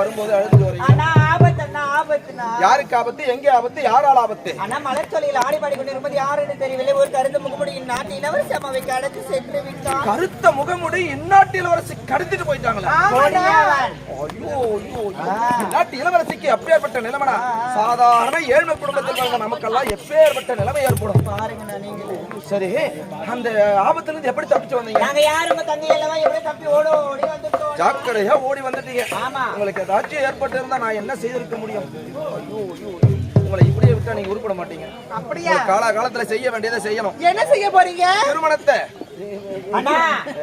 வரும்போது அழுது வரீங்க. யாருக்கு ஆபத்து? எங்க ஆபத்து? யாரால் ஆபத்து? ஆனா மலர்ச்சொலையில் ஆடி பாடி கொண்டிருப்பது யாருன்னு தெரியவில்லை. ஒரு கருத்து முகமுடியின் நாட்டு இளவரசி அம்மாவை கடந்து சென்று விட்டான். கருத்த முகமுடி இந்நாட்டு இளவரசி கடத்திட்டு போயிட்டாங்களா. ஐயோ ஐயோ இந்நாட்டு இளவரசிக்கு அப்பேற்பட்ட நிலைமனா சாதாரண ஏழ்மை குடும்பத்தில் வாழ்ந்த நமக்கெல்லாம் எப்பேற்பட்ட நிலைமை ஏற்படும். நீங்களே. சரி அந்த ஆபத்துல இருந்து எப்படி தப்பிச்சு வந்தீங்க? நாங்க யாரும் உங்க தங்கை எல்லாம் எப்படி தப்பி ஓட ஓடி வந்துட்டோம்? ஜாக்கிரதையா ஓடி வந்துட்டீங்க. ஆமா. உங்களுக்கு ஏதாச்சும் ஏற்பட்டு இருந்தா நான் என்ன செய்திருக்க முடியும். உங்களை இப்படியே விட்டா நீங்க உருப்பட மாட்டீங்க. அப்படியா? கால காலத்துல செய்ய வேண்டியதை செய்யணும். என்ன செய்ய போறீங்க? திருமணத்தை. அண்ணா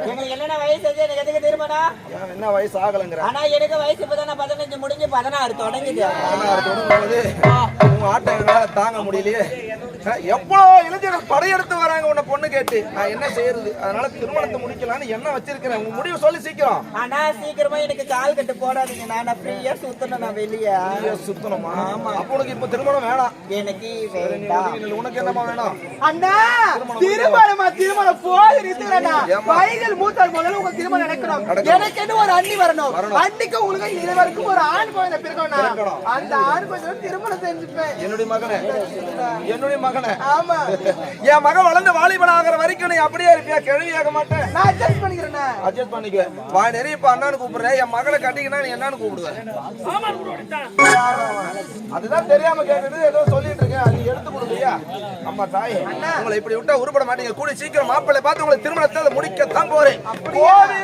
எங்களுக்கு என்னென்ன வயசு ஆச்சு? எனக்கு எதுக்கு திருமணம்? ஏன் என்ன வயசு ஆகலைங்கிற? ஆனா எனக்கு வயசு இப்பதானே பதினஞ்சு முடிஞ்சு பதினாறு தொடங்குது. பதினாறு உங்க ஆட்டம் தாங்க முடியலையே. அஹ், எவ்வளவு இளைஞர்கள் படையெடுத்து வராங்க உன்னை பொண்ணு கேட்டு? நான் என்ன செய்யறது? அதனால திருமணத்தை முடிக்கலாம்னு என்ன வச்சிருக்கிறேன்? உங்க முடிவு சொல்லி சீக்கிரம். ஆனா சீக்கிரமா எனக்கு கால் கட்டு போடாதீங்க. நான் ஃப்ரீயா சுத்தணும் நான் வெளியே. சுத்தணுமா? அப்ப உனக்கு இப்ப திருமணம் வேணாம். எனக்கு. உனக்கு என்னமா வேணும்? அண்ணா திருமணமா திருமணம் போய் ஏம்மா? வயதில் மூத்தால் முதல்ல உங்க திருமணம் நடக்கணும். எனக்கு என்ன ஒரு அண்ணி வரணும். அன்னைக்கு உங்களுக்கு இருவருக்கும் ஒரு ஆண் குழந்தை பிறக்கணும். அந்த ஆண் குழந்தை திருமணம் செஞ்சுப்பேன். என்னுடைய மகனே என்னுடைய மகனே. ஆமா. என் மகன் வளர்ந்து வாலிபன் ஆகிற வரைக்கும் நீ அப்படியே இருப்பியா? கேள்வியாக மாட்டேன். நான் அட்ஜஸ்ட் பண்ணிக்கிறேண்ணா அட்ஜஸ்ட் பண்ணிக்க வா நிறைய இப்ப அண்ணான்னு கூப்பிடுறேன் என் மகளை கட்டிக்கினா நீ என்னன்னு கூப்பிடுவேன். அதுதான் தெரியாம கேட்டது ஏதோ சொல்லிட்டு இருக்கேன். அது எடுத்து கொடுக்கலையா அம்மா தாய் உங்களை இப்படி விட்டா உருப்பட மாட்டீங்க. கூடி சீக்கிரம் மாப்பிள்ளை பார்த்து உங்களை திருமணத்தை முடிக்கத்தான் போறேன். கோவில்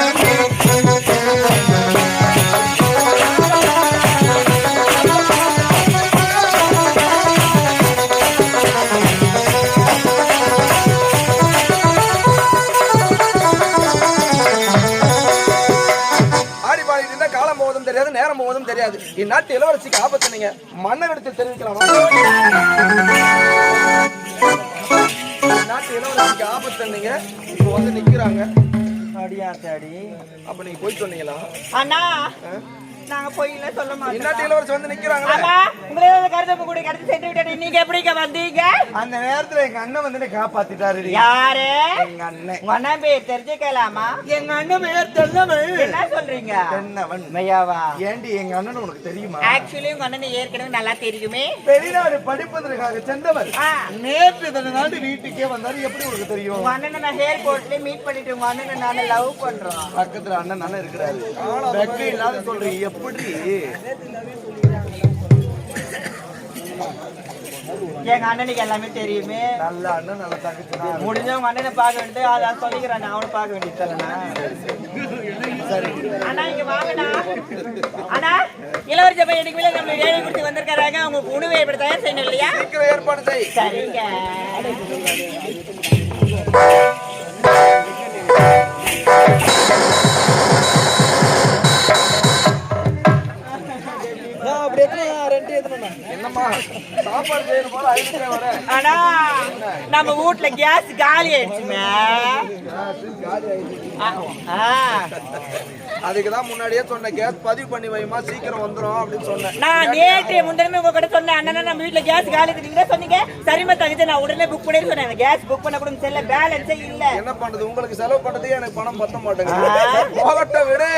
இந்நாட்டு இளவரசிக்கு ஆபத்து நீங்க மன்னரிடத்தில் தெரிவிக்கலாமா இந்நாட்டு இளவரசிக்கு ஆபத்து நீங்க இப்போ வந்து நிக்கிறாங்க. அடியா தாடி அப்ப நீங்க போய் சொன்னீங்களா? அண்ணா நாங்க போயில சொல்ல மாட்டோம். இந்நாட்டு இளவரசி வந்து நிக்கிறாங்களே. ஆமா உங்களே கருத்து கூட கடத்தி சென்று விட்டேன் நீங்க எப்படிங்க வந்தீங்க? அந்த நேரத்துல எங்க அண்ணன் வந்து காப்பாத்திட்டாரு யாரு? எங்க அண்ணன். உங்க அண்ணன் பேர் தெரிஞ்சுக்கலாமா? எங்க அண்ணன் தென்னவன் என்ன சொல்றீங்க? தென்னவன். மையாவா ஏண்டி எங்க அண்ணன் உனக்கு தெரியுமா? ஆக்சுவலி உங்க அண்ணன் ஏற்கனவே நல்லா தெரியுமே. வெளிநாடு படிப்பதற்காக சென்றவர். நேற்று நாடு வீட்டுக்கே வந்தாரு. எப்படி உனக்கு தெரியும்? உங்க அண்ணனை நான் ஏர்போர்ட்ல மீட் பண்ணிட்டு உங்க அண்ணனை நான் லவ் பண்றோம். பக்கத்துல அண்ணன் தானே இருக்கிறாரு. வெக்க இல்லாத சொல்றீங்க. எங்க அண்ணனுக்கு எல்லாமே தெரியுமே. நல்ல அண்ணன் நல்ல தங்கச்சி. தான். முடிஞ்ச உங்க அண்ணனை பார்க்க வேண்டியது அதான் சொல்லிக்கிறேன் நான் அவனை பார்க்க வேண்டியது அண்ணா இங்க வாங்கண்ணா. அண்ணா இளவரசி பையன் எனக்கு மேல நம்ம வேலை கொடுத்து வந்திருக்காங்க அவங்க உணவை எப்படி தயார் செய்யணும் இல்லையா? ஏற்பாடு செய். சரிங்க. சாப்பாடு போல அதுக்கே வர ஆனா நம்ம வீட்ல கேஸ் காலி ஆயிடுச்சுமே ஆ, ஆ. அதுக்கு தான் முன்னாடியே சொன்னேன் கேஸ் பதிவு பண்ணி வைமா சீக்கிரம் வந்துரும் அப்படின்னு சொன்னேன். நான் நேற்று முந்தினமே உங்க கிட்ட சொன்னேன் அண்ணா நம்ம வீட்ல கேஸ் காலி. நீங்க சொன்னீங்க சரிமா தகுதி நான் உடனே புக் பண்ணி சொன்னேன். கேஸ் புக் பண்ண கூட செல்ல பேலன்ஸே இல்ல. என்ன பண்றது? உங்களுக்கு செலவு பண்றதுக்கே எனக்கு பணம் பத்த மாட்டேங்குது. போகட்டும் விடு.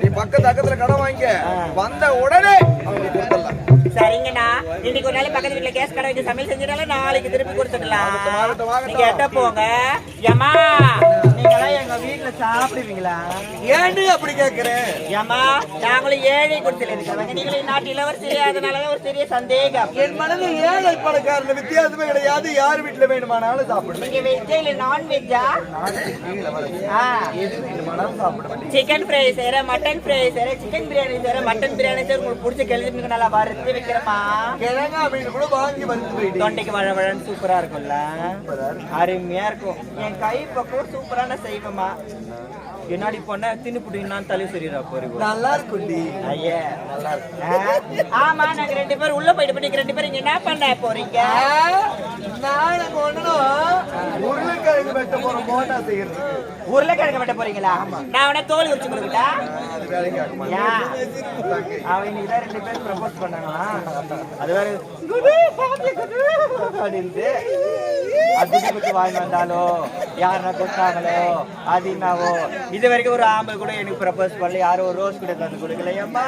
நீ பக்கத்து பக்கத்துல கடன் வாங்கிக்க. வந்த உடனே அவங்க சரிங்கண்ணா. இன்னைக்கு ஒரு நாள் பக்கத்து வீட்ல கேஸ் கடை வச்சு சமையல் செஞ்சிட்டாலும் நாளைக்கு திருப்பி கொடுத்துடலாம். நீங்க எட்ட போங்க. ஏமா நீங்களாம் எங்க வீட்ல சாப்பிடுவீங்களா? ஏன்னு அப்படி கேக்குறேன்? ஏமா நாங்களும் ஏழை கொடுத்துல இருக்கிறவங்க. நீங்களும் நாட்டு இளவரசி அதனாலதான் ஒரு பெரிய சந்தேகம். என் மனதில் ஏழை பணக்காரன் வித்தியாசமே கிடையாது. யார் வீட்டுல வேணுமானாலும் சாப்பிடுவேன். நீங்க வெஜ்ஜா இல்ல நான்வெஜ்ஜா சிக்கன் ஃப்ரை செய்யறேன் மட்டன் ஃப்ரை செய்யறேன் சிக்கன் பிரியாணி செய்யறேன் மட்டன் பிரியாணி செய்யறேன் உங்களுக்கு பிடிச்ச கேள்வி நல்லா வறுத்து வைக்கிறேமா கிழங்கா மீன் கூட வாங்கி வந்து போயிட்டு தொண்டைக்கு வழ வழன்னு சூப்பரா இருக்கும்ல? அருமையா இருக்கும். என் கை பக்கம் சூப்பரான செய்வேமா என்னாடி பொண்ண தின்னு புடிங்கன்னு தலை சொல்லிடுறா போறீங்க நல்லா இருக்கும்டி. ஐயே நல்லா ஆமா நாங்க ரெண்டு பேரும் உள்ள போயிட்டு போய் ரெண்டு பேரும் என்ன பண்ண போறீங்க? நான் ஒண்ணும் உருளைக்கிழங்கு வெட்ட உருளைக்கிழங்கு வெட்ட போறீங்களா? நான் தோல் உரிச்சு கொடுக்கட்டா? அவன் இன்னைக்கு ரெண்டு பேரும் ப்ரப்போஸ் பண்ணாங்களா அது வேற அப்படின்ட்டு அது குத்து வாங்கி வந்தாலோ யாருன்னா கொடுத்தாங்களோ அது என்னவோ. இது வரைக்கும் ஒரு ஆம்பளை கூட எனக்கு ப்ரப்போஸ் பண்ணல. யாரும் ஒரு ரோஸ் கூட தந்து கொடுக்கல. ஏம்மா?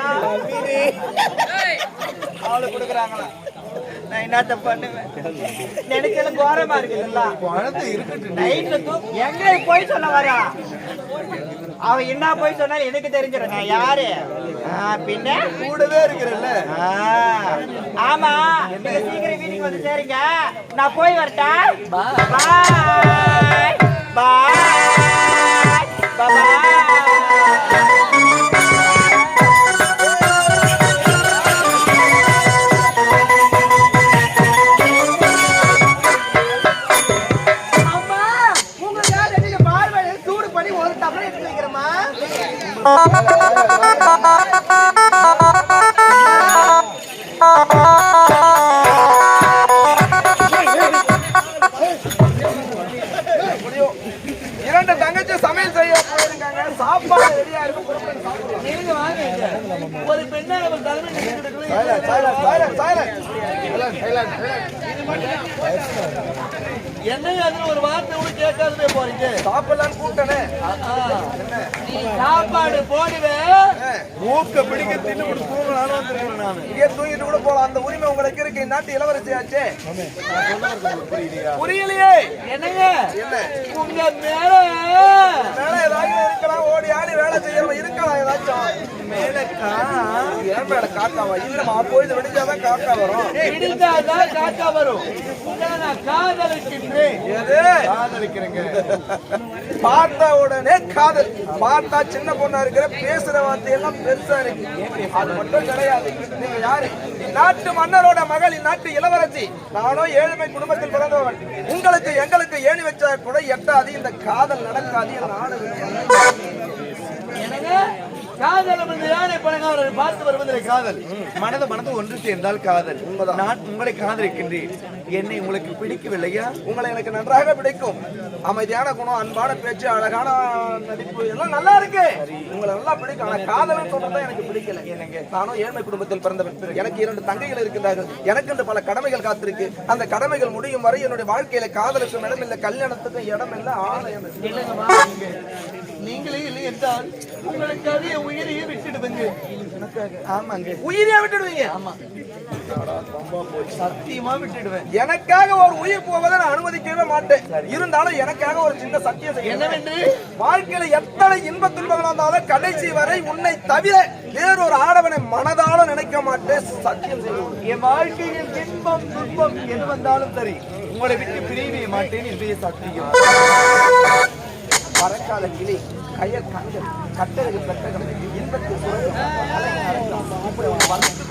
அவளுக்கு கொடுக்குறாங்களா? நான் என்னத்த பண்ணுவேன்? நினைக்கல கோரமா இருக்குதுல்ல? குழந்தை இருக்கட்டும். நைட்ல தூக்கு எங்க போய் சொல்ல வரா. அவ என்ன போய் சொன்னாலும் எனக்கு தெரிஞ்சிடும். யாரு? பின்ன? கூடவே இருக்கிறல்ல ஆமா. நீங்க சீக்கிரம் வீட்டுக்கு வந்து சேருங்க. நான் போய் வரட்டா பாய். பாய். பாய். இரண்டு தங்கச்சி சமையல் செய்ய போயிருக்காங்க. சாப்பாடு ரெடியா இருக்கு. புறப்பட்டு சாப்பிடுவோம். நீங்க வாங்க இங்க. ஒரு பெண்ணை நம்ம தலைமை நிறுத்திட்டு Silent, silent, silent, silent. Silent, silent, silent. என்ன அதுல ஒரு வார்த்தை கூட கேட்காதே போறீங்க? சாப்பிடலான்னு கூப்பிட்டனே. நீ சாப்பாடு போடுவேன் மூக்க பிடிக்க தின்னு கூட தூங்கலான்னு வந்துருக்கேன் நானு. இங்கே தூங்கிட்டு கூட போலாம். அந்த உரிமை உங்களுக்கு இருக்கு. நாட்டு இளவரசியாச்சே புரியலையே? என்னங்க? என்ன? உங்க மேல. மேல ஏதாவது இருக்கலாம். ஓடி ஆடி வேலை செய்யறவன் இருக்கலாம் ஏதாச்சும். மேலக்கா ஏன் மேல காக்காவா இல்லம்மா பொழுது வெடிஞ்சாதான் காக்கா வரும். பிடிந்தாதான் காக்கா வரும். நான் காதலிக்கிறேங்க பார்த்த உடனே காதல். பார்த்தா சின்ன பொண்ணா இருக்கிற பேசுற வார்த்தையெல்லாம் பெருசா இருக்கு. அது மட்டும் கிடையாது. நீங்க யாரு? நாட்டு மன்னரோட மகள் இந்நாட்டு இளவரசி. நானும் ஏழ்மை குடும்பத்தில் பிறந்தவன். உங்களுக்கு எங்களுக்கு ஏணி வச்சா கூட எட்டாது. இந்த காதல் நடக்காது. என் நாடு என்னங்க காதல் யானை பணக்காரரை பார்த்து வருவதில்லை? காதல். மனது மனது ஒன்று சேர்ந்தால் காதல். நான் உங்களை காதலிக்கின்றேன். என்னை உங்களுக்கு பிடிக்கவில்லையா? உங்களை எனக்கு நன்றாக பிடிக்கும். அமைதியான குணம் அன்பான பேச்சு அழகான நடிப்பு எல்லாம் நல்லா இருக்கு. உங்களை நல்லா பிடிக்கும். ஆனா காதல்னு சொல்றதா எனக்கு பிடிக்கல. எனக்கு நானும் ஏழ்மை குடும்பத்தில் பிறந்தவன் எனக்கு இரண்டு தங்கைகள் இருக்கின்றார்கள். எனக்கு என்று பல கடமைகள் காத்திருக்கு. அந்த கடமைகள் முடியும் வரை என்னுடைய வாழ்க்கையில காதலுக்கும் இடம் இல்லை கல்யாணத்துக்கும் இடம் இல்லை ஆலயம் நீங்களே இல்லை என்றால் உங்களுக்கு அதே உயிரையே விட்டுடுதுங்க. உயிரியா விட்டுடுவீங்க. சத்தியமா விட்டுடுவேன். எனக்காக ஒரு உயிர் போவதை நான் அனுமதிக்கவே மாட்டேன். இருந்தாலும் எனக்காக ஒரு சின்ன சத்தியம் செய்ய என்னவென்று வாழ்க்கையில எத்தனை இன்ப துன்பங்கள் வந்தாலும் கடைசி வரை உன்னை தவிர வேறொரு ஆடவனை மனதால நினைக்க மாட்டேன். சத்தியம் செய்வோம் என் வாழ்க்கையில் இன்பம் துன்பம் எது வந்தாலும் சரி உங்களை விட்டு பிரியவே மாட்டேன். என்பதே சத்தியம். மரக்கால கிளி. கயல் கண்கள் கட்டழகு பெட்டகம் இன்பத்தில் சுரங்கம், அலையின் அரங்கம். இப்படி ஒரு வளர்ந்து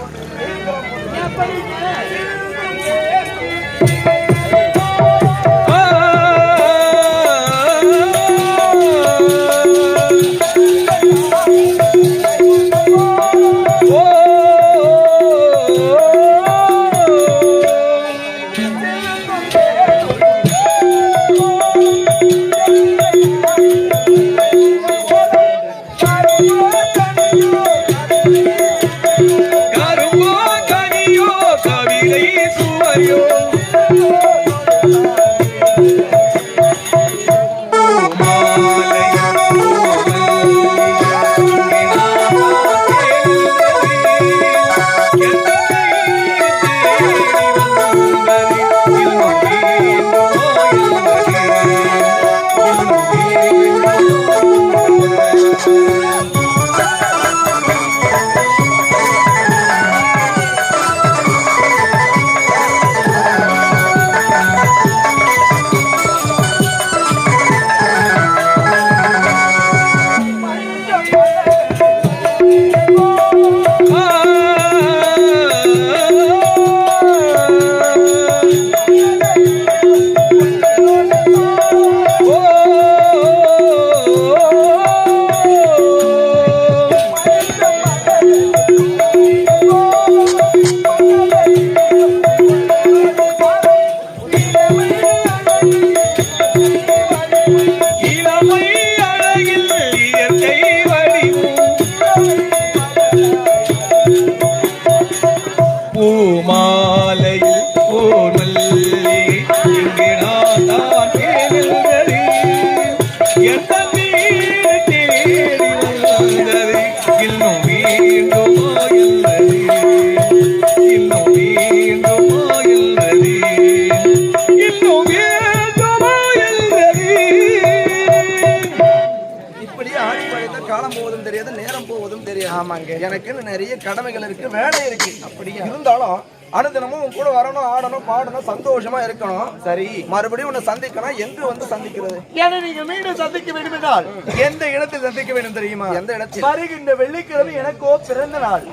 ஆமாங்க. எனக்கு நிறைய கடமைகள் இருக்கு வேலை இருக்கு. அப்படியா? இருந்தாலும் அனுதினமும் உன் கூட வரணும் ஆடணும் பாடணும் சந்தோஷமா இருக்கணும். சரி. மறுபடியும் உன்னை சந்திக்கணும். எங்கு வந்து சந்திக்கிறது. என்னை நீங்க மீண்டும் சந்திக்க வேண்டும் என்றால் எந்த இடத்தில் சந்திக்க வேண்டும் தெரியுமா? எந்த இடத்தில்? வருகின்ற வெள்ளிக்கிழமை எனக்கோ பிறந்த நாள்.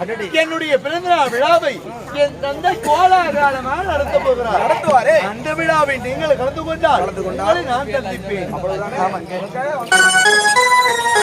என்னுடைய பிறந்த நாள் விழாவை என் தந்தை கோலாகாலமாக நடத்த போகிறார். நடத்துவாரே. அந்த விழாவை நீங்கள் கலந்து கொண்டால் கலந்து கொண்டால் நான் சந்திப்பேன். அவ்வளவுதானே?